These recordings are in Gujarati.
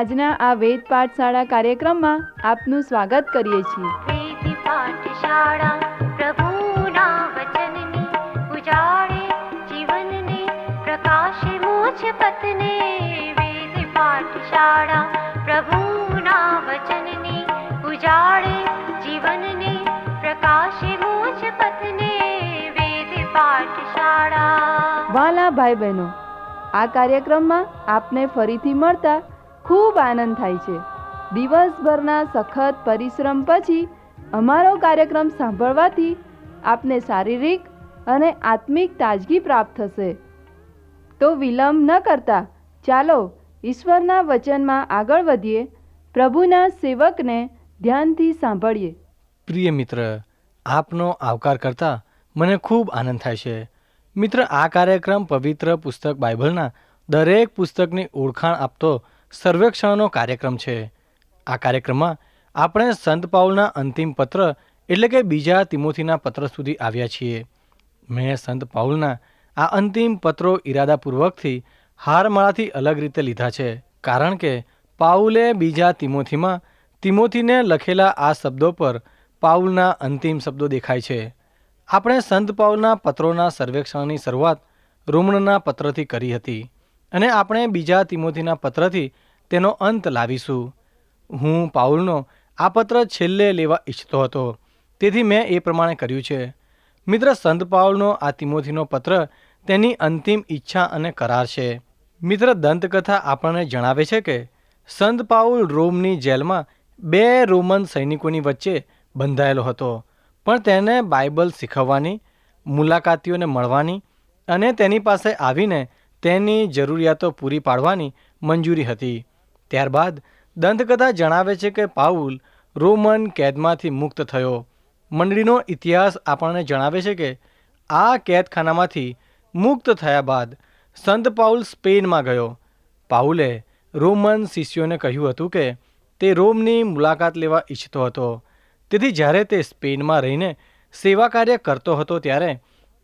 આજના આ વેદ પાઠશાળા કાર્યક્રમમાં આપનું સ્વાગત કરીએ છીએ. વેદ પાઠશાળા પ્રભુના વચનની ઉજાળે જીવનને પ્રકાશે વેદ પાઠશાળા પ્રભુના વચનની ઉજાળે જીવનને પ્રકાશે વેદ પાઠશાળા વાલા ભાઈ બહેનો આ કાર્યક્રમમાં આપને ફરીથી મળતા ખૂબ આનંદ થાય છે. દિવસભરના સખત પરિશ્રમ પછી અમારો કાર્યક્રમ સાંભળવાથી આપને શારીરિક અને આત્મિક તાજગી પ્રાપ્ત થશે. તો વિલંબ ન કરતા ચાલો ઈશ્વરના વચનમાં આગળ વધીએ. પ્રભુના સેવકને ધ્યાનથી સાંભળીએ. પ્રિય મિત્ર, આપનો આવકાર કરતા મને ખૂબ આનંદ થાય છે. મિત્ર, આ કાર્યક્રમ પવિત્ર પુસ્તક બાઇબલના દરેક પુસ્તકની ઓળખાણ આપતો સર્વેક્ષણનો કાર્યક્રમ છે. આ કાર્યક્રમમાં આપણે સંત પાઉલના અંતિમ પત્ર એટલે કે બીજા તિમોથીના પત્ર સુધી આવ્યા છીએ. મેં સંત પાઉલના આ અંતિમ પત્રો ઈરાદાપૂર્વકથી હારમાળાથી અલગ રીતે લીધા છે. કારણ કે પાઉલે બીજા તિમોથીમાં તિમોથીને લખેલા આ શબ્દો પર પાઉલના અંતિમ શબ્દો દેખાય છે. આપણે સંત પાઉલના પત્રોના સર્વેક્ષણની શરૂઆત રોમણના પત્રથી કરી હતી. અને આપણે બીજા તિમોથીના પત્રથી તેનો અંત લાવીશું. હું, પાઉલનો આ પત્ર છેલ્લે લેવા ઈચ્છતો હતો. તેથી મેં એ પ્રમાણે કર્યું છે. મિત્ર, સંત પાઉલનો આ તિમોથીનો પત્ર તેની અંતિમ ઈચ્છા અને કરાર છે. મિત્ર, દંતકથા આપણને જણાવે છે કે, સંત પાઉલ રોમની જેલમાં બે રોમન સૈનિકોની વચ્ચે બંધાયેલો હતો. પણ તેને બાઇબલ શીખવવાની, મુલાકાતીઓને મળવાની અને તેની પાસે આવીને તેની જરૂરિયાતો પૂરી પાડવાની મંજૂરી હતી. ત્યારબાદ દંતકથા જણાવે છે કે પાઉલ રોમન કેદમાંથી મુક્ત થયો. મંડળીનો ઇતિહાસ આપણને જણાવે છે કે આ કેદખાનામાંથી મુક્ત થયા બાદ સંત પાઉલ સ્પેનમાં ગયો. પાઉલે રોમન શિષ્યોને કહ્યું હતું કે તે રોમની મુલાકાત લેવા ઈચ્છતો હતો. તેથી જ્યારે તે સ્પેનમાં રહીને સેવા કાર્ય કરતો હતો ત્યારે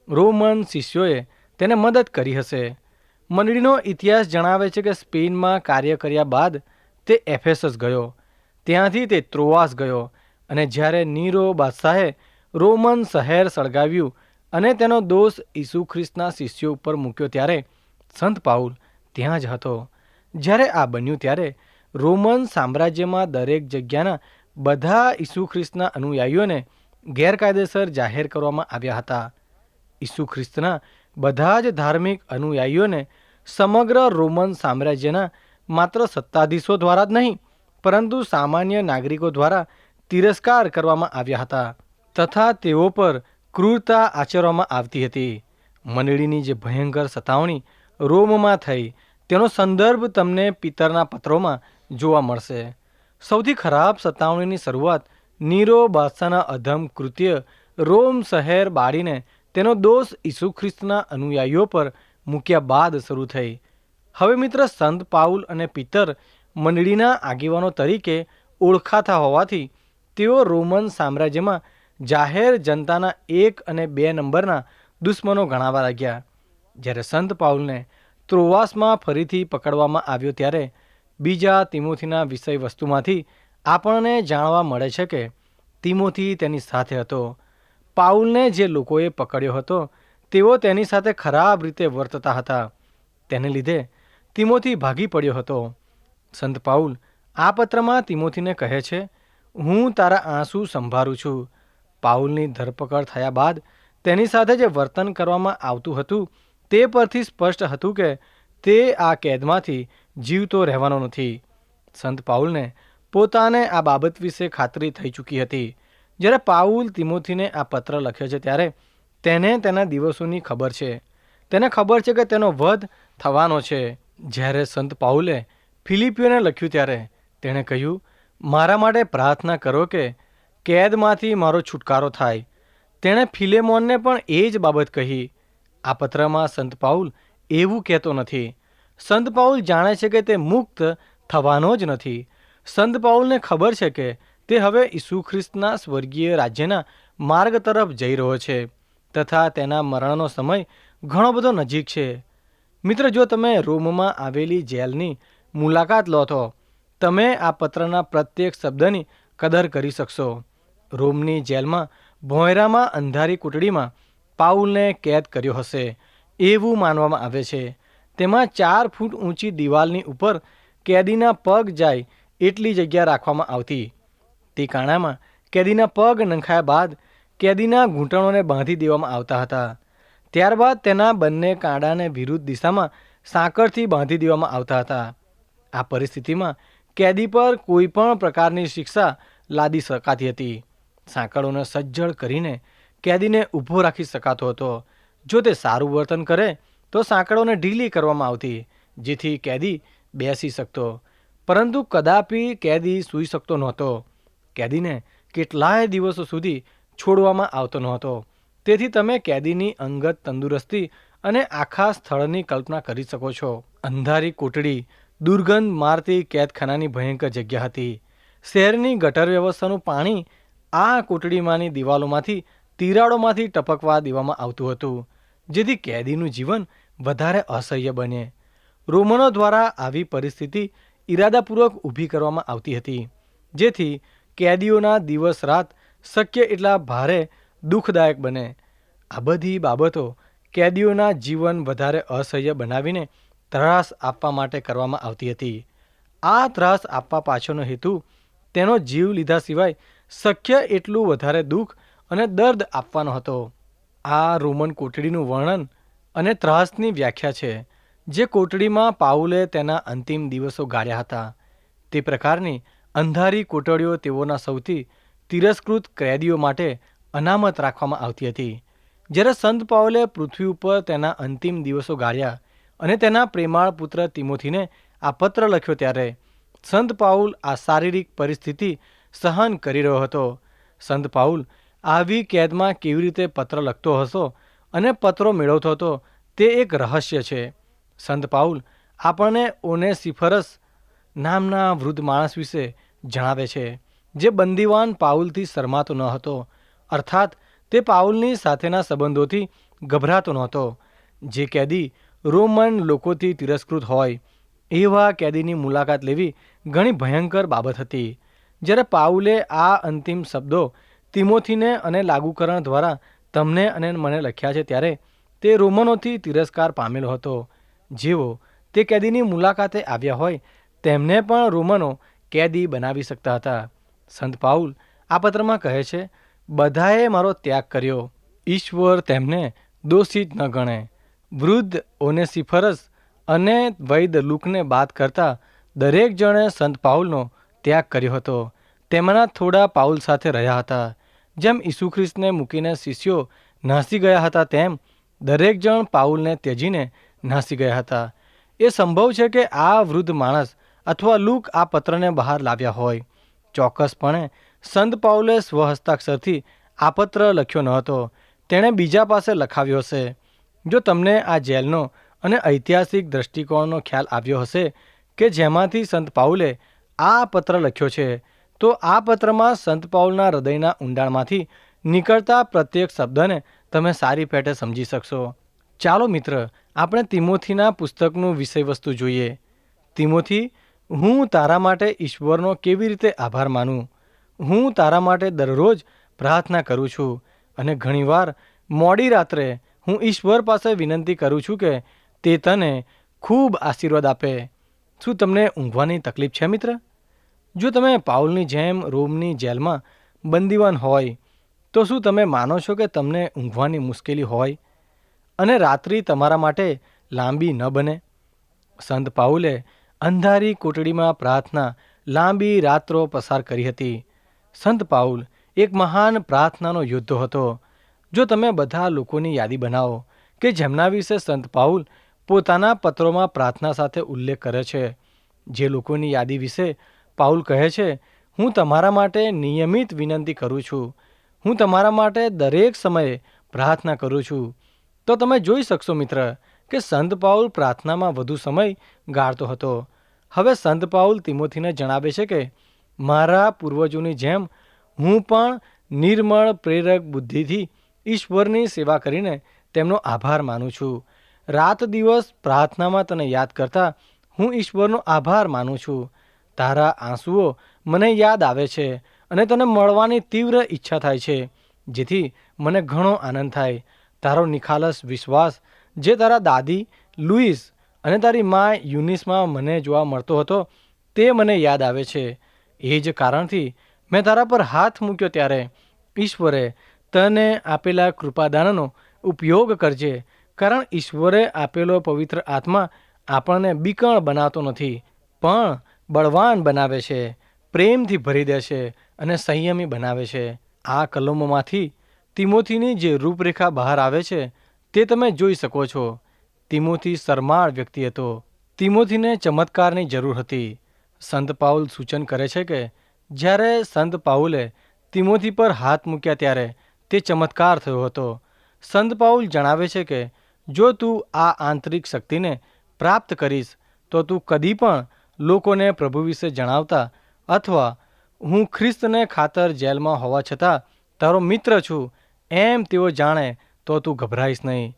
રોમન શિષ્યોએ તેને મદદ કરી હશે. મંડળીનો ઇતિહાસ જણાવે છે કે સ્પેનમાં કાર્ય કર્યા બાદ તે એફેસસ ગયો. ત્યાંથી તે ત્રોવાસ ગયો અને જ્યારે નીરો બાદશાહે રોમન શહેર સળગાવ્યું અને તેનો દોષ ઈસુ ખ્રિસ્તના શિષ્યો ઉપર મૂક્યો ત્યારે સંત પાઉલ ત્યાં જ હતો. જ્યારે આ બન્યું ત્યારે રોમન સામ્રાજ્યમાં દરેક જગ્યાના બધા ઈસુ ખ્રિસ્તના અનુયાયીઓને ગેરકાયદેસર જાહેર કરવામાં આવ્યા હતા. ઈસુ ખ્રિસ્તના બધા જ ધાર્મિક અનુયાયીઓને સમગ્ર રોમન સામ્રાજ્યના માત્ર સત્તાધીશો દ્વારા જ નહીં, પરંતુ સામાન્ય નાગરિકો દ્વારા તિરસ્કાર કરવામાં આવ્યા હતા તથા તેઓ પર ક્રૂરતા આચરવામાં આવતી હતી. મંડળીની જે ભયંકર સતાવણી રોમમાં થઈ, તેનો સંદર્ભ તમને પિતરના પત્રોમાં જોવા મળશે. સૌથી ખરાબ સતાવણીની શરૂઆત નીરો બાદશાહના અધમ કૃત્ય રોમ શહેર બાળીને તેનો દોષ ઈસુ ખ્રિસ્તના અનુયાયીઓ પર મૂક્યા બાદ શરૂ થઈ. હવે મિત્ર, સંત પાઉલ અને પિતર મંડળીના આગેવાનો તરીકે ઓળખાતા હોવાથી તેઓ રોમન સામ્રાજ્યમાં જાહેર જનતાના એક અને બે નંબરના દુશ્મનો ગણાવા લાગ્યા. જ્યારે સંત પાઉલને ત્રોવાસમાં ફરીથી પકડવામાં આવ્યો ત્યારે બીજા તિમોથીના વિષય વસ્તુમાંથી આપણને જાણવા મળે છે કે તિમોથી તેની સાથે હતો. પાઉલને જે લોકોએ પકડ્યો હતો, તેઓ તેની સાથે ખરાબ રીતે વર્તતા હતા. તેને લીધે તિમોથી ભાગી પડ્યો હતો. સંત પાઉલ આ પત્રમાં તિમોથીને કહે છે, હું તારા આંસુ સંભાળું છું. પાઉલની ધરપકડ થયા બાદ તેની સાથે જે વર્તન કરવામાં આવતું હતું, તે પરથી સ્પષ્ટ હતું કે તે આ કેદમાંથી જીવતો રહેવાનો નથી. સંત પાઉલને પોતાને આ બાબત વિશે ખાતરી થઈ ચૂકી હતી. જ્યારે પાઉલ તિમોથીને આ પત્ર લખ્યો છે ત્યારે તેને તેના દિવસોની ખબર છે. તેને ખબર છે કે તેનો વધ થવાનો છે. જ્યારે સંત પાઉલે ફિલિપીઓને લખ્યું ત્યારે તેણે કહ્યું, મારા માટે પ્રાર્થના કરો કે કેદમાંથી મારો છુટકારો થાય. તેણે ફિલેમોનને પણ એ જ બાબત કહી. આ પત્રમાં સંત પાઉલ એવું કહેતો નથી. સંત પાઉલ જાણે છે કે તે મુક્ત થવાનો જ નથી. સંત પાઉલને ખબર છે કે તે હવે ઈસુ ખ્રિસ્તના સ્વર્ગીય રાજ્યના માર્ગ તરફ જઈ રહ્યો છે તથા તેના મરણનો સમય ઘણો બધો નજીક છે. મિત્ર, જો તમે રોમમાં આવેલી જેલની મુલાકાત લો તો તમે આ પત્રના પ્રત્યેક શબ્દની કદર કરી શકશો. રોમની જેલમાં ભોંયરામાં અંધારી કૂટડીમાં પાઉલને કેદ કર્યો હશે એવું માનવામાં આવે છે. તેમાં ચાર ફૂટ ઊંચી દિવાલની ઉપર કેદીના પગ જાય એટલી જગ્યા રાખવામાં આવતી. તે કાણામાં કેદીના પગ નંખાયા બાદ કેદીના ઘૂંટણોને બાંધી દેવામાં આવતા હતા. ત્યારબાદ તેના બંને કાંડાને વિરુદ્ધ દિશામાં સાંકળથી બાંધી દેવામાં આવતા હતા. આ પરિસ્થિતિમાં કેદી પર કોઈ પણ પ્રકારની શિક્ષા લાદી શકાતી હતી. સાંકળોને સજ્જડ કરીને કેદીને ઊભો રાખી શકાતો હતો. જો તે સારું વર્તન કરે, તો સાંકળોને ઢીલી કરવામાં આવતી, જેથી કેદી બેસી શકતો. પરંતુ કદાપી કેદી સૂઈ શકતો નહોતો. કેદીને કેટલાય દિવસો સુધી છોડવામાં આવતો નહોતો તેથી તમે કેદીની અંગત તંદુરસ્તી અને આખા સ્થળની કલ્પના કરી શકો છો. અંધારી કોટડી, દુર્ગંધ મારતી કેદખાનાની ભયંકર જગ્યા હતી. શહેરની ગટર વ્યવસ્થાનું પાણી આ કોટડીમાંની દિવાલોમાંથી, તિરાડોમાંથી ટપકવા દેવામાં આવતું હતું, જેથી કેદીનું જીવન વધારે અસહ્ય બને. રોમનો દ્વારા આવી પરિસ્થિતિ ઈરાદાપૂર્વક ઊભી કરવામાં આવતી હતી, જેથી કેદીઓના દિવસ રાત શક્ય એટલા ભારે દુઃખદાયક બને. આ બધી બાબતો કેદીઓના જીવન વધારે અસહ્ય બનાવીને ત્રાસ આપવા માટે કરવામાં આવતી હતી. આ ત્રાસ આપવા પાછળનો હેતુ તેનો જીવ લીધા સિવાય શક્ય એટલું વધારે દુઃખ અને દર્દ આપવાનો હતો. આ રોમન કોટડીનું વર્ણન અને ત્રાસની વ્યાખ્યા છે, જે કોટડીમાં પાઉલે તેના અંતિમ દિવસો ગાળ્યા હતા. તે પ્રકારની અંધારી કોટડીઓ તેઓના સૌથી તિરસ્કૃત કેદીઓ માટે અનામત રાખવામાં આવતી હતી. જ્યારે સંત પાઉલે પૃથ્વી ઉપર તેના અંતિમ દિવસો ગાળ્યા અને તેના પ્રેમાળ પુત્ર તિમોથીને આ પત્ર લખ્યો ત્યારે, સંત પાઉલ આ શારીરિક પરિસ્થિતિ સહન કરી રહ્યો હતો. સંત પાઉલ આવી કેદમાં કેવી રીતે પત્ર લખતો હશો અને પત્રો મેળવતો હતો તે એક રહસ્ય છે. સંત પાઉલ આપણને ઓનેસિફરસ નામના વૃદ્ધ માણસ વિશે જણાવે છે, જે બંદીવાન પાઉલથી શરમાતો ન હતો. અર્થાત, તે પાઉલની સાથેના સંબંધોથી ગભરાતો નહોતો જે કેદી રોમન લોકોથી તિરસ્કૃત હોય, એવા કેદીની મુલાકાત લેવી ઘણી ભયંકર બાબત હતી. જ્યારે પાઉલે આ અંતિમ શબ્દો તિમોથીને અને લાગુકરણ દ્વારા તમને અને મને લખ્યા છે, ત્યારે તે રોમનોથી તિરસ્કાર પામેલો હતો. જેઓ તે કેદીની મુલાકાતે આવ્યા હોય, તેમને પણ રોમનો કેદી બનાવી શકતા હતા. સંત પાઉલ આ પત્રમાં કહે છે, બધાએ મારો ત્યાગ કર્યો. ઈશ્વર તેમને દોષિત ન ગણે. વૃદ્ધ ઓનેસિફરસ અને વૈદ લુકને બાદ કરતા દરેક જણે સંત પાઉલનો ત્યાગ કર્યો હતો. તેમાંના થોડા પાઉલ સાથે રહ્યા હતા. જેમ ઈસુ ખ્રિસ્તને મૂકીને શિષ્યો નાસી ગયા હતા, તેમ દરેક જણ પાઉલને ત્યજીને નાસી ગયા હતા. એ સંભવ છે કે આ વૃદ્ધ માણસ અથવા લૂક આ પત્રને બહાર લાવ્યા હોય. ચોક્કસપણે, સંત પાઉલે સ્વહસ્તાક્ષરથી આ પત્ર લખ્યો ન હતો. તેણે બીજા પાસે લખાવ્યો હશે. જો તમને આ જેલનો અને ઐતિહાસિક દ્રષ્ટિકોણનો ખ્યાલ આવ્યો હશે કે જેમાંથી સંત પાઉલે આ પત્ર લખ્યો છે, તો આ પત્રમાં સંત પાઉલના હૃદયના ઊંડાણમાંથી નીકળતા પ્રત્યેક શબ્દને તમે સારી પેટે સમજી શકશો. ચાલો મિત્ર, આપણે તિમોથીના પુસ્તકનું વિષયવસ્તુ જોઈએ. તિમોથી હું તારા માટે ઈશ્વરનો કેવી રીતે આભાર માનું? હું તારા માટે દરરોજ પ્રાર્થના કરું છું અને ઘણીવાર મોડી રાત્રે હું ઈશ્વર પાસે વિનંતી કરું છું કે તે તને ખૂબ આશીર્વાદ આપે. શું તમને ઊંઘવાની તકલીફ છે મિત્ર? જો તમે પાઉલની જેમ રોમની જેલમાં બંદીવાન હોય, તો શું તમે માનો છો કે તમને ઊંઘવાની મુશ્કેલી હોય? અને રાત્રિ તમારા માટે લાંબી ન બને? સંત પાઉલે અંધારી કોટડીમાં પ્રાર્થના લાંબી રાત્રો પસાર કરી હતી. સંત પાઉલ એક મહાન પ્રાર્થનાનો યોદ્ધો હતો. જો તમે બધા લોકોની યાદી બનાવો કે જેમના વિશે સંત પાઉલ પોતાના પત્રોમાં પ્રાર્થના સાથે ઉલ્લેખ કરે છે, જે લોકોની યાદી વિશે પાઉલ કહે છે, હું તમારા માટે નિયમિત વિનંતી કરું છું. હું તમારા માટે દરેક સમયે પ્રાર્થના કરું છું. તો તમે જોઈ શકશો મિત્ર કે સંત પાઉલ પ્રાર્થનામાં વધુ સમય ગાળતો હતો. હવે સંત પાઉલ તિમોથીને જણાવે છે કે, મારા પૂર્વજોની જેમ હું પણ નિર્મળ પ્રેરક બુદ્ધિથી ઈશ્વરની સેવા કરીને તેમનો આભાર માનું છું. રાત દિવસ પ્રાર્થનામાં તને યાદ કરતા હું ઈશ્વરનો આભાર માનું છું. તારા આંસુઓ મને યાદ આવે છે અને તને મળવાની તીવ્ર ઈચ્છા થાય છે, જેથી મને ઘણો આનંદ થાય. તારો નિખાલસ વિશ્વાસ જે તારા દાદી લુઈસ અને તારી મા યુનિસમાં મને જોવા મળતો હતો, તે મને યાદ આવે છે. એ જ કારણથી મેં તારા પર હાથ મૂક્યો ત્યારે ઈશ્વરે તને આપેલા કૃપાદાનનો ઉપયોગ કરજે, કારણ ઈશ્વરે આપેલો પવિત્ર આત્મા આપણને બીકણ બનાવતો નથી, પણ બળવાન બનાવે છે, પ્રેમથી ભરી દે છે અને સંયમી બનાવે છે. આ કલમોમાંથી તિમોથીની જે રૂપરેખા બહાર આવે છે તે તમે જોઈ શકો છો. તિમોથી શરમાળ વ્યક્તિ હતો. તિમોથીને ચમત્કારની જરૂર હતી. સંત પાઉલ સૂચન કરે છે કે, જ્યારે સંત પાઉલે તિમોથી પર હાથ મૂક્યા ત્યારે તે ચમત્કાર થયો હતો. સંત પાઉલ જણાવે છે કે, જો તું આ આંતરિક શક્તિને પ્રાપ્ત કરીશ, તો તું કદી પણ લોકોને પ્રભુ વિશે જણાવતા અથવા હું ખ્રિસ્તને ખાતર જેલમાં હોવા છતાં તારો મિત્ર છું, એમ તેઓ જાણે તો તું ગભરાઈશ નહીં.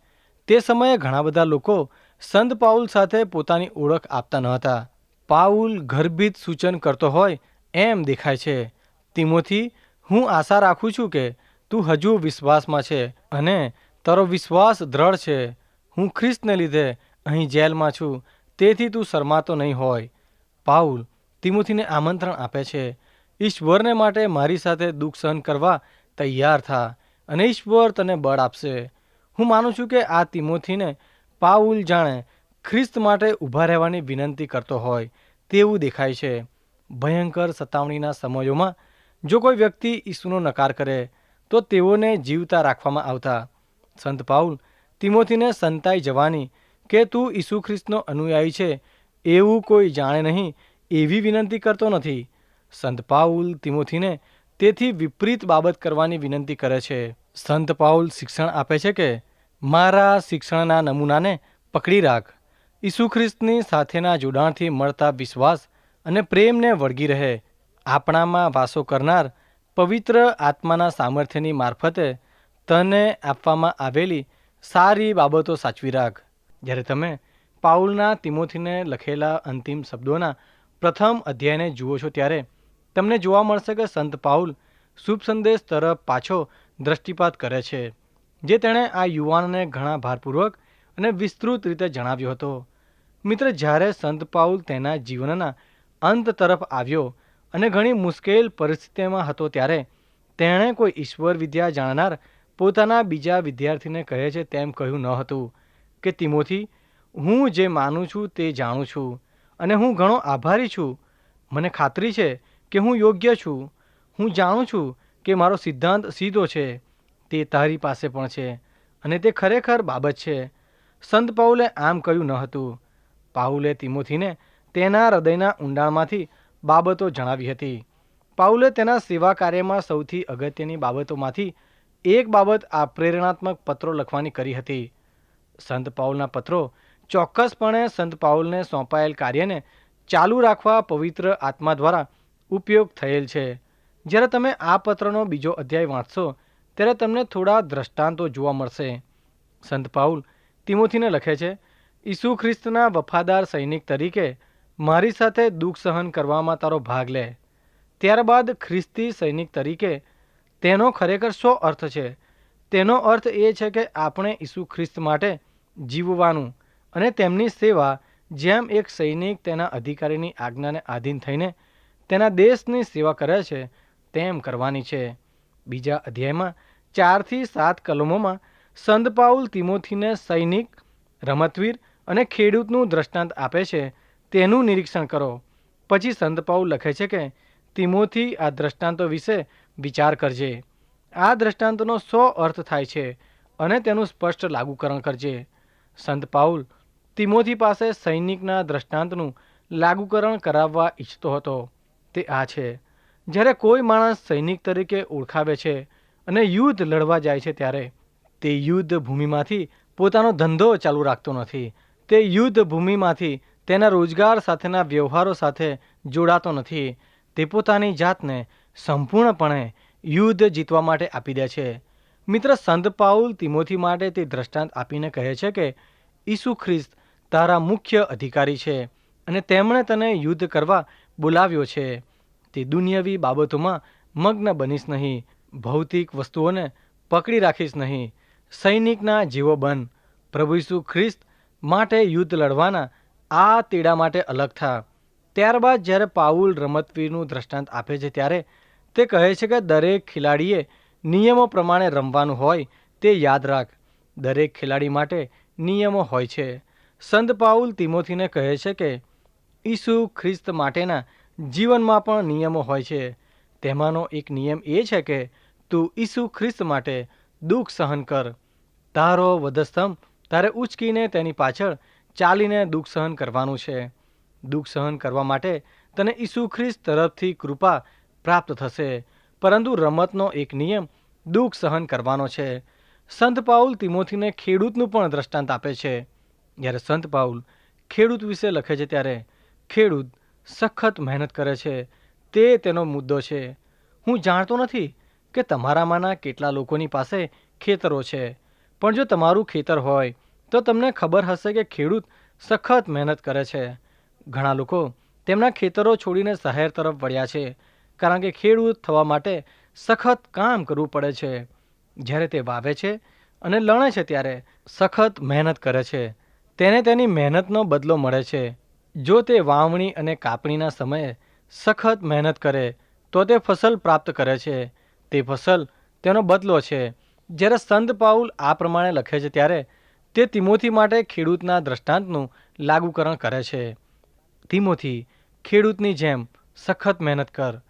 તે સમયે ઘણા બધા લોકો સંત પાઉલ સાથે પોતાની ઓળખ આપતા ન હતા. પાઉલ ગર્ભિત સૂચન કરતો હોય એમ દેખાય છે. તિમોથી, હું આશા રાખું છું કે તું હજુ વિશ્વાસમાં છે અને તારો વિશ્વાસ દ્રઢ છે. હું ખ્રિસ્તને લીધે અહીં જેલમાં છું, તેથી તું શરમાતો નહીં હોય. પાઉલ તિમોથીને આમંત્રણ આપે છે. ઈશ્વરને માટે મારી સાથે દુઃખ સહન કરવા તૈયાર થા. અને ઈશ્વર તને બળ આપશે. હું માનું છું કે આ તિમોથીને પાઉલ જાણે ખ્રિસ્ત માટે ઊભા રહેવાની વિનંતી કરતો હોય તેવું દેખાય છે. ભયંકર સતાવણીના સમયોમાં જો કોઈ વ્યક્તિ ઈસુનો નકાર કરે, તો તેઓને જીવતા રાખવામાં આવતા. સંત પાઉલ, તિમોથીને સંતાઈ જવાની કે તું ઈસુ ખ્રિસ્તનો અનુયાયી છે, એવું કોઈ જાણે નહીં એવી વિનંતી કરતો નથી. સંત પાઉલ, તિમોથીને તેથી વિપરીત બાબત કરવાની વિનંતી કરે છે. સંત પાઉલ શિક્ષણ આપે છે કે, મારા શિક્ષણના નમૂનાને પકડી રાખ. ઈસુ ખ્રિસ્તની સાથેના જોડાણથી મળતા વિશ્વાસ અને પ્રેમને વળગી રહે. આપણામાં વાસો કરનાર પવિત્ર આત્માના સામર્થ્યની મારફતે તને આપવામાં આવેલી સારી બાબતો સાચવી રાખ. જ્યારે તમે પાઉલના તિમોથીને લખેલા અંતિમ શબ્દોના પ્રથમ અધ્યાયને જુઓ છો ત્યારે તમને જોવા મળશે કે સંત પાઉલ શુભ સંદેશ તરફ પાછો દ્રષ્ટિપાત કરે છે, જે તેણે આ યુવાનને ઘણા ભારપૂર્વક અને વિસ્તૃત રીતે જણાવ્યો હતો. મિત્ર, જ્યારે સંત પાઉલ તેના જીવનના અંત તરફ આવ્યો અને ઘણી મુશ્કેલ પરિસ્થિતિમાં હતો ત્યારે તેણે કોઈ ઈશ્વર વિદ્યા જાણનાર પોતાના બીજા વિદ્યાર્થીને કહે છે તેમ કહ્યું ન હતું કે, તિમોથી, હું જે માનું છું તે જાણું છું અને હું ઘણો આભારી છું. મને ખાતરી છે કે હું યોગ્ય છું. હું જાણું છું કે મારો સિદ્ધાંત સીધો છે. તે તારી પાસે પણ છે અને તે ખરેખર બાબત છે. સંત પાઉલે આમ કહ્યું ન હતું. પાઉલે તિમોથીને તેના હૃદયના ઊંડાણમાંથી બાબતો જણાવી હતી. પાઉલે તેના સેવા કાર્યમાં સૌથી અગત્યની બાબતોમાંથી એક બાબત આ પ્રેરણાત્મક પત્રો લખવાની કરી હતી. સંત પાઉલના પત્રો ચોક્કસપણે સંત પાઉલને સોંપાયેલ કાર્યને ચાલુ રાખવા પવિત્ર આત્મા દ્વારા ઉપયોગ થયેલ છે. જ્યારે તમે આ પત્રનો બીજો અધ્યાય વાંચશો, ત્યારે તમને થોડા દ્રષ્ટાંતો જોવા મળશે. સંત પાઉલ તિમોથીને લખે છે, ઈસુ ખ્રિસ્તના વફાદાર સૈનિક તરીકે મારી સાથે દુઃખ સહન કરવામાં તારો ભાગ લે. ત્યારબાદ ખ્રિસ્તી સૈનિક તરીકે તેનો ખરેખર શો અર્થ છે? તેનો અર્થ એ છે કે આપણે ઈસુ ખ્રિસ્ત માટે જીવવાનું અને તેમની સેવા, જેમ એક સૈનિક તેના અધિકારીની આજ્ઞાને આધીન થઈને તેના દેશની સેવા કરે છે, તેમ કરવાની છે. બીજા અધ્યાયમાં ચારથી સાત કલમોમાં સંત પાઉલ તિમોથીને સૈનિક, રમતવીર અને ખેડૂતનું દ્રષ્ટાંત આપે છે, તેનું નિરીક્ષણ કરો. પછી સંત પાઉલ લખે છે કે, તિમોથી, આ દ્રષ્ટાંતો વિશે વિચાર કરજે. આ દ્રષ્ટાંતનો સો અર્થ થાય છે અને તેનું સ્પષ્ટ લાગુકરણ કરજે. સંત પાઉલ તિમોથી પાસે સૈનિકના દ્રષ્ટાંતનું લાગુકરણ કરાવવા ઈચ્છતો હતો. તે આ છે. જ્યારે કોઈ માણસ સૈનિક તરીકે ઓળખાવે છે અને યુદ્ધ લડવા જાય છે ત્યારે, તે યુદ્ધ ભૂમિમાંથી પોતાનો ધંધો ચાલુ રાખતો નથી. તે યુદ્ધ ભૂમિમાંથી તેના રોજગાર સાથેના વ્યવહારો સાથે જોડાતો નથી. તે પોતાની જાતને સંપૂર્ણપણે યુદ્ધ જીતવા માટે આપી દે છે. મિત્ર, સંત પાઉલ તિમોથી માટે તે દ્રષ્ટાંત આપીને કહે છે કે, ઈસુ ખ્રિસ્ત તારા મુખ્ય અધિકારી છે અને તેમણે તને યુદ્ધ કરવા બોલાવ્યો છે. તે દુનિયાવી બાબતોમાં મગ્ન બનીશ નહીં, ભૌતિક વસ્તુઓને પકડી રાખીશ નહીં. સૈનિકના જીવો બન. પ્રભુ ઈસુ ખ્રિસ્ત માટે યુદ્ધ લડવાના આ તેડા માટે અલગ થા. ત્યારબાદ જ્યારે પાઉલ રમતવીરનું દ્રષ્ટાંત આપે છે ત્યારે તે કહે છે કે દરેક ખેલાડીએ નિયમો પ્રમાણે રમવાનું હોય તે યાદ રાખ. દરેક ખેલાડી માટે નિયમો હોય છે. સંત પાઉલ તિમોથીને કહે છે કે ઈસુ ખ્રિસ્ત માટેના જીવનમાં પણ નિયમો હોય છે. તેમાંનો એક નિયમ એ છે કે તું ઈસુ ખ્રિસ્ત માટે દુઃખ સહન કર. તારો વધસ્તંભ તારે ઉચકીને તેની પાછળ ચાલીને દુઃખ સહન કરવાનું છે. દુઃખ સહન કરવા માટે તને ઈસુ ખ્રિસ્ત તરફથી કૃપા પ્રાપ્ત થશે. પરંતુ રમતનો એક નિયમ દુઃખ સહન કરવાનો છે. સંત પાઉલ તિમોથીને ખેડૂતનું પણ દ્રષ્ટાંત આપે છે. જ્યારે સંત પાઉલ ખેડૂત વિશે લખે છે ત્યારે ખેડૂત સખત મહેનત કરે છે. તે તેનો મુદ્દો છે. હું જાણતો નથી કે તમારામાંના કેટલા લોકોની પાસે ખેતરો છે. પણ જો તમારું ખેતર હોય, તો તમને ખબર હશે કે ખેડૂત સખત મહેનત કરે છે. ઘણા લોકો તેમના ખેતરો છોડીને શહેર તરફ વળ્યા છે, કારણ કે ખેડૂત થવા માટે સખત કામ કરવું પડે છે. જ્યારે તે વાવે છે અને લણે છે ત્યારે સખત મહેનત કરે છે. તેને તેની મહેનતનો બદલો મળે છે. જો તે વાવણી અને કાપણીના સમયે સખત મહેનત કરે, તો તે ફસલ પ્રાપ્ત કરે છે. તે ફસલ તેનો બદલો છે. જ્યારે સંત પાઉલ આ પ્રમાણે લખે છે, ત્યારે તે તિમોથી માટે ખેડૂતના દ્રષ્ટાંતનું લાગુકરણ કરે છે. તિમોથી, ખેડૂતની જેમ સખત મહેનત કર.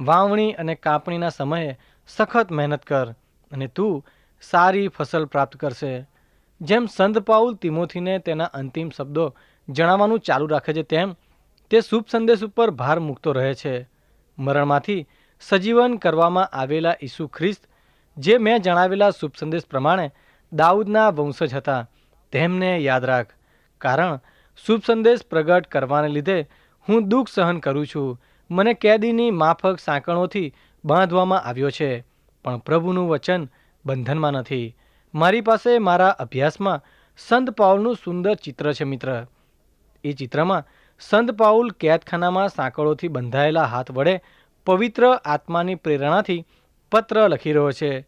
વાવણી અને કાપણીના સમયે સખત મહેનત કર અને તું સારી ફસલ પ્રાપ્ત કરશે. જેમ સંત પાઉલ તિમોથીને તેના અંતિમ શબ્દો જણાવવાનું ચાલુ રાખે છે તેમ તે શુભ સંદેશ ઉપર ભાર મૂકતો રહે છે. મરણમાંથી સજીવન કરવામાં આવેલા ઈસુ ખ્રિસ્ત, જે મેં જણાવેલા શુભ સંદેશ પ્રમાણે દાઉદના વંશજ હતા, તેમને યાદ રાખ. કારણ શુભ સંદેશ પ્રગટ કરવાને લીધે હું દુઃખ સહન કરું છું. મને કેદીની માફક સાંકળોથી બાંધવામાં આવ્યો છે, પણ પ્રભુનું વચન બંધનમાં નથી. મારી પાસે મારા અભ્યાસમાં સંત પાઉલનું સુંદર ચિત્ર છે મિત્ર. એ ચિત્રમાં સંત પાઉલ કેદખાનામાં સાંકળોથી બંધાયેલા હાથ વડે પવિત્ર આત્માની પ્રેરણાથી પત્ર લખી રહ્યો છે.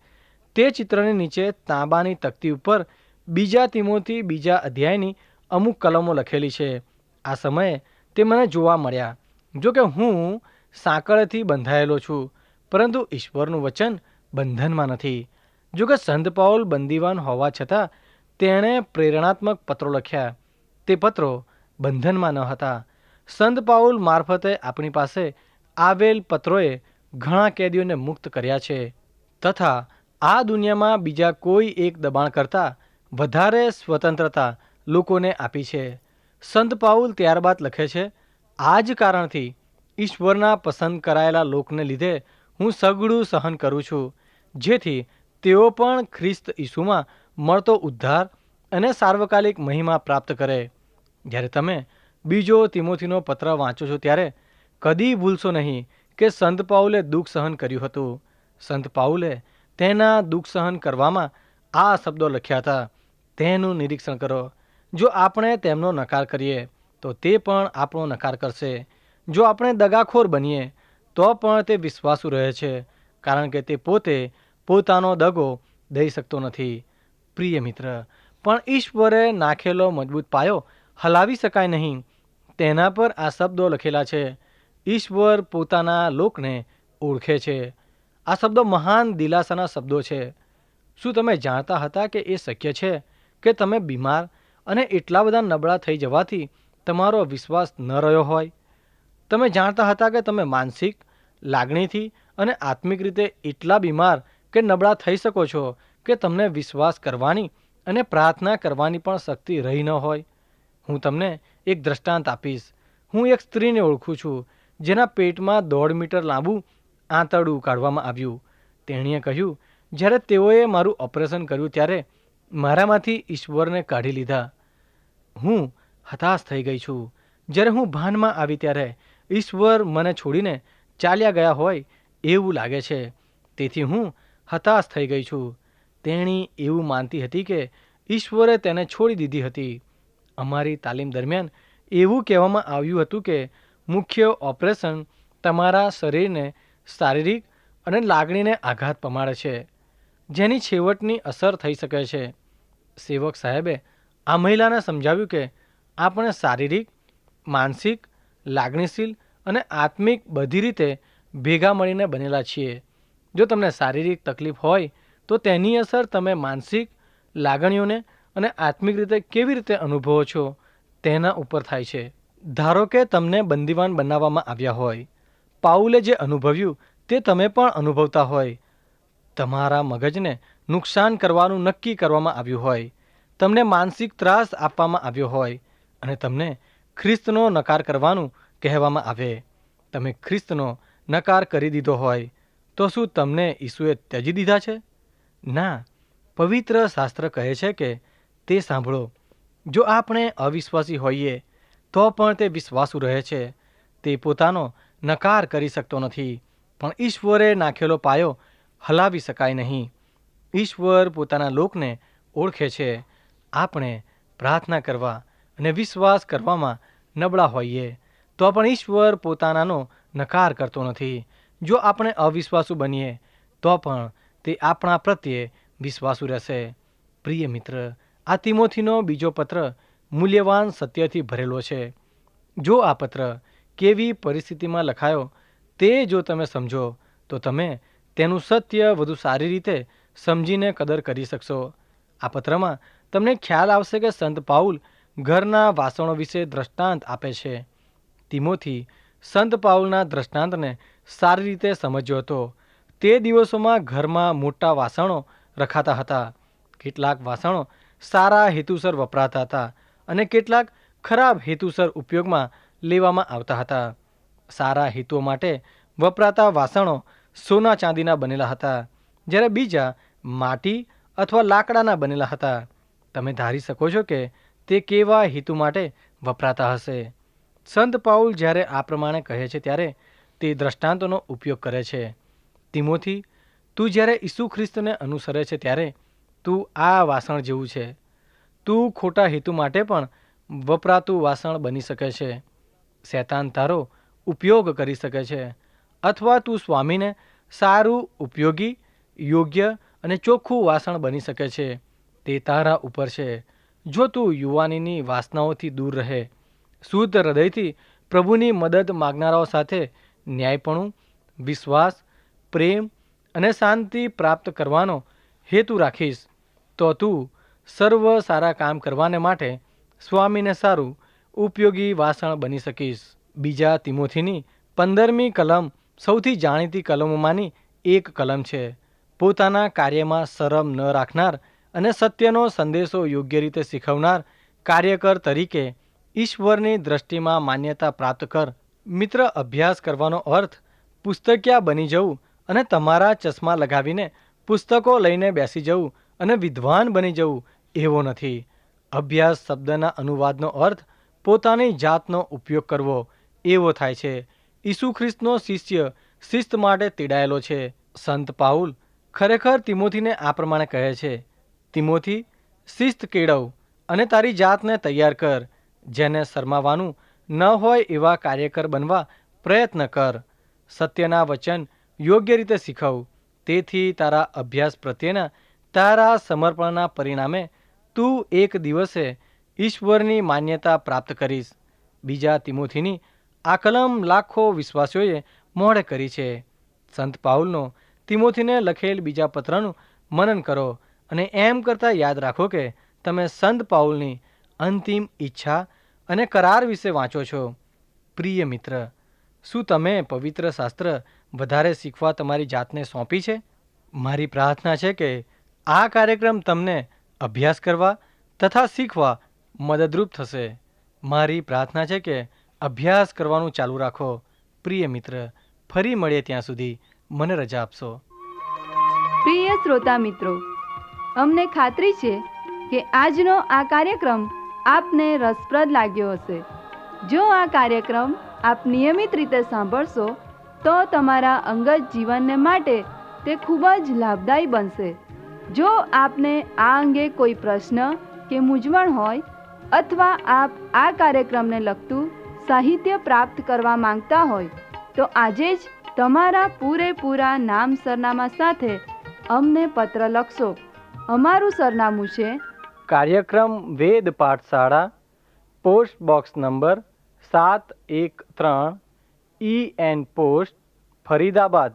તે ચિત્રની નીચે તાંબાની તકતી ઉપર બીજા તિમોથી બીજા અધ્યાયની અમુક કલમો લખેલી છે. આ સમયે તે મને જોવા મળ્યા. જો કે હું સાંકળથી બંધાયેલો છું, પરંતુ ઈશ્વરનું વચન બંધનમાં નથી. જો કે સંત પાઉલ બંદીવાન હોવા છતાં તેણે પ્રેરણાત્મક પત્રો લખ્યા. તે પત્રો બંધનમાં ન હતા. સંત પાઉલ મારફતે આપણી પાસે આવેલ પત્રોએ ઘણા કેદીઓને મુક્ત કર્યા છે. તથા આ દુનિયામાં બીજા કોઈ એક દબાણ કરતાં વધારે સ્વતંત્રતા લોકોને આપી છે. સંત પાઉલ ત્યારબાદ લખે છે, આ જ કારણથી ઈશ્વરના પસંદ કરાયેલા લોકને લીધે હું સઘળું સહન કરું છું. જેથી તેઓ પણ ખ્રિસ્ત ઈસુમાં મળતો ઉદ્ધાર અને સાર્વકાલિક મહિમા પ્રાપ્ત કરે. જ્યારે તમે બીજો તિમોથીનો પત્ર વાંચો છો ત્યારે કદી ભૂલશો નહીં કે સંત પાઉલે દુઃખ સહન કર્યું હતું. સંત પાઉલે તેના દુઃખ સહન કરવામાં આ શબ્દો લખ્યા હતા. તેનું નિરીક્ષણ કરો. જો આપણે તેમનો નકાર કરીએ, તો તે પણ આપણો નકાર કરશે. જો આપણે દગાખોર બનીએ, તો પણ તે વિશ્વાસુ રહે છે, કારણ કે તે પોતે પોતાનો દગો દઈ શકતો નથી. પ્રિય મિત્ર, પણ ઈશ્વરે નાખેલો મજબૂત પાયો હલાવી શકાય નહીં. તેના પર આ શબ્દો લખેલા છે. ઈશ્વર પોતાના લોકને ઓળખે છે. આ શબ્દો મહાન દિલાસાના શબ્દો છે. શું તમે જાણતા હતા કે એ શક્ય છે કે તમે બીમાર અને એટલા બધા નબળા થઈ જવાથી તમારો વિશ્વાસ ન રહ્યો હોય? તમે જાણતા હતા કે તમે માનસિક લાગણીથી અને આત્મિક રીતે એટલા બીમાર કે નબળા થઈ શકો છો કે તમને વિશ્વાસ કરવાની અને પ્રાર્થના કરવાની પણ શક્તિ રહી ન હોય? હું તમને એક દ્રષ્ટાંત આપીશ. હું એક સ્ત્રીને ઓળખું છું, જેના પેટમાં દોઢ મીટર લાંબુ આંતરડું કાઢવામાં આવ્યું. તેણીએ કહ્યું, જ્યારે તેઓએ મારું ઓપરેશન કર્યું ત્યારે મારામાંથી ઈશ્વરને કાઢી લીધા. હું હતાશ થઈ ગઈ છું. જ્યારે હું ભાનમાં આવી ત્યારે ઈશ્વર મને છોડીને ચાલ્યા ગયા હોય એવું લાગે છે. તેથી હું હતાશ થઈ ગઈ છું. તેણી એવું માનતી હતી કે ઈશ્વરે તેને છોડી દીધી હતી. અમારી તાલીમ દરમિયાન એવું કહેવામાં આવ્યું હતું કે મુખ્ય ઓપરેશન તમારા શરીરને શારીરિક અને લાગણીને આઘાત પમાડે છે, જેની છેવટની અસર થઈ શકે છે. સેવક સાહેબે આ મહિલાને સમજાવ્યું કે આપણે શારીરિક, માનસિક, લાગણીશીલ અને આત્મિક બધી રીતે ભેગા મળીને બનેલા છીએ. જો તમને શારીરિક તકલીફ હોય તો તેની અસર તમે માનસિક લાગણીઓને અને આત્મિક રીતે કેવી રીતે અનુભવો છો, તેના ઉપર થાય છે. ધારો કે તમને બંદીવાન બનાવવામાં આવ્યા હોય. પાઉલે જે અનુભવ્યું, તે તમે પણ અનુભવતા હોય. તમારા મગજને નુકસાન કરવાનું નક્કી કરવામાં આવ્યું હોય. તમને માનસિક ત્રાસ આપવામાં આવ્યો હોય અને તમને ખ્રિસ્તનો નકાર કરવાનું કહેવામાં આવે. તમે ખ્રિસ્તનો નકાર કરી દીધો હોય, તો શું તમને ઈસુએ ત્યજી દીધા છે? ના. પવિત્ર શાસ્ત્ર કહે છે કે તે સાંભળો. જો આપણે અવિશ્વાસી હોઈએ, તો પણ તે વિશ્વાસુ રહે છે. તે પોતાનો નકાર કરી શકતો નથી, પણ ઈશ્વરે નાખેલો પાયો હલાવી શકાય નહીં. ઈશ્વર પોતાના લોકને ઓળખે છે. આપણે પ્રાર્થના કરવા અને વિશ્વાસ કરવામાં નબળા હોઈએ, તો પણ ઈશ્વર પોતાનાનો નકાર કરતો નથી. જો આપણે અવિશ્વાસુ બનીએ, તો પણ તે આપણા પ્રત્યે વિશ્વાસુ રહેશે. પ્રિય મિત્ર આ તિમોથીનો બીજો પત્ર મૂલ્યવાન સત્યથી ભરેલો છે. જો આ પત્ર કેવી પરિસ્થિતિમાં લખાયો તે જો તમે સમજો, તો તમે તેનું સત્ય વધુ સારી રીતે સમજીને કદર કરી શકશો. આ પત્રમાં તમને ખ્યાલ આવશે કે સંત પાઉલ ઘરના વાસણો વિશે દ્રષ્ટાંત આપે છે. તિમોથી સંત પાઉલના દ્રષ્ટાંતને સારી રીતે સમજ્યો હતો. તે દિવસોમાં ઘરમાં મોટા વાસણો રખાતા હતા. કેટલાક વાસણો સારા હેતુસર વપરાતા હતા અને કેટલાક ખરાબ હેતુસર ઉપયોગમાં લેવામાં આવતા હતા. સારા હેતુઓ માટે વપરાતા વાસણો સોના ચાંદીના બનેલા હતા, જ્યારે બીજા માટી અથવા લાકડાના બનેલા હતા. તમે ધારી શકો છો કે તે કેવા હેતુ માટે વપરાતા હશે. સંત પાઉલ જ્યારે આ પ્રમાણે કહે છે ત્યારે તે દ્રષ્ટાંતોનો ઉપયોગ કરે છે. તિમોથી, તું જ્યારે ઈસુ ખ્રિસ્તને અનુસરે છે ત્યારે તું આ વાસણ જેવું છે. તું ખોટા હેતુ માટે પણ વપરાતું વાસણ બની શકે છે. શૈતાન તારો ઉપયોગ કરી શકે છે. અથવા તું સ્વામીને સારું, ઉપયોગી, યોગ્ય અને ચોખ્ખું વાસણ બની શકે છે. તે તારા ઉપર છે. જો તું યુવાનીની વાસનાઓથી દૂર રહે, શુદ્ધ હૃદયથી પ્રભુની મદદ માગનારાઓ સાથે ન્યાયપણું, વિશ્વાસ, પ્રેમ અને શાંતિ પ્રાપ્ત કરવાનો હેતુ રાખીશ. તો તું સર્વ સારા કામ કરવાને માટે સ્વામીને સારું ઉપયોગી વાસણ બની શકીશ. બીજા તિમોથીની પંદરમી કલમ સૌથી જાણીતી કલમોમાંની એક કલમ છે. પોતાના કાર્યમાં શરમ ન રાખનાર અને સત્યનો સંદેશો યોગ્ય રીતે શીખવનાર કાર્યકર તરીકે ઈશ્વરની દ્રષ્ટિમાં માન્યતા પ્રાપ્ત કર. મિત્ર, અભ્યાસ કરવાનો અર્થ પુસ્તકિયા બની જવું અને તમારા ચશ્મા લગાવીને પુસ્તકો લઈને બેસી જવું અને વિદ્વાન બની જવું એવો નથી. અભ્યાસ શબ્દના અનુવાદનો અર્થ પોતાની જાતનો ઉપયોગ કરવો એવો થાય છે. ઈસુ ખ્રિસ્તનો શિષ્ય શિસ્ત માટે તેડાયેલો છે. સંત પાઉલ ખરેખર તિમોથીને આ પ્રમાણે કહે છે, તિમોથી, શિસ્ત કેળવ અને તારી જાતને તૈયાર કર. જેને શરમાવાનું ન હોય એવા કાર્યકર બનવા પ્રયત્ન કર. સત્યના વચન યોગ્ય રીતે શીખવ. તેથી તારા અભ્યાસ પ્રત્યેના તારા સમર્પણના પરિણામે તું એક દિવસે ઈશ્વરની માન્યતા પ્રાપ્ત કરીશ. બીજા તિમોથીની આ કલમ લાખો વિશ્વાસીઓએ મોડે કરી છે. સંત પાઉલનો તિમોથીને લખેલ બીજા પત્રનું મનન કરો અને એમ કરતાં યાદ રાખો કે તમે સંત પાઉલની અંતિમ ઈચ્છા અને કરાર વિશે વાંચો છો. પ્રિય મિત્ર, શું તમે પવિત્ર શાસ્ત્ર વધારે શીખવા તમારી જાતને સોંપી છે? મારી પ્રાર્થના છે કે આ કાર્યક્રમ તમને અભ્યાસ કરવા તથા શીખવા મદદરૂપ થશે. મારી પ્રાર્થના છે કે અભ્યાસ કરવાનું ચાલુ રાખો. પ્રિય મિત્ર, ફરી મળીએ ત્યાં સુધી મને રજા આપશો. પ્રિય શ્રોતા મિત્રો, અમને ખાતરી છે કે આજનો આ કાર્યક્રમ આપને રસપ્રદ લાગ્યો હશે. જો આ કાર્યક્રમ આપ નિયમિત રીતે સાંભળશો, તો તમારા અંગત જીવનને માટે તે ખૂબ જ લાભદાયી બનશે. જો આપને આ અંગે કોઈ પ્રશ્ન કે મૂંઝવણ હોય અથવા આપ આ કાર્યક્રમને લગતું સાહિત્ય પ્રાપ્ત કરવા માંગતા હોય, તો આજે જ તમારા પૂરેપૂરા નામ સરનામા સાથે અમને પત્ર લખશો. અમારું સરનામું છે કાર્યક્રમ વેદ પાઠશાળા, પોસ્ટ બોક્સ નંબર સાત એક ત્રણ, E N post, Faridabad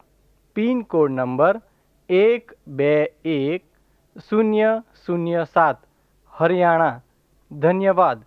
pin code number એક બે એક શૂન્ય શૂન્ય સાત. હરિયાણા. ધન્યવાદ.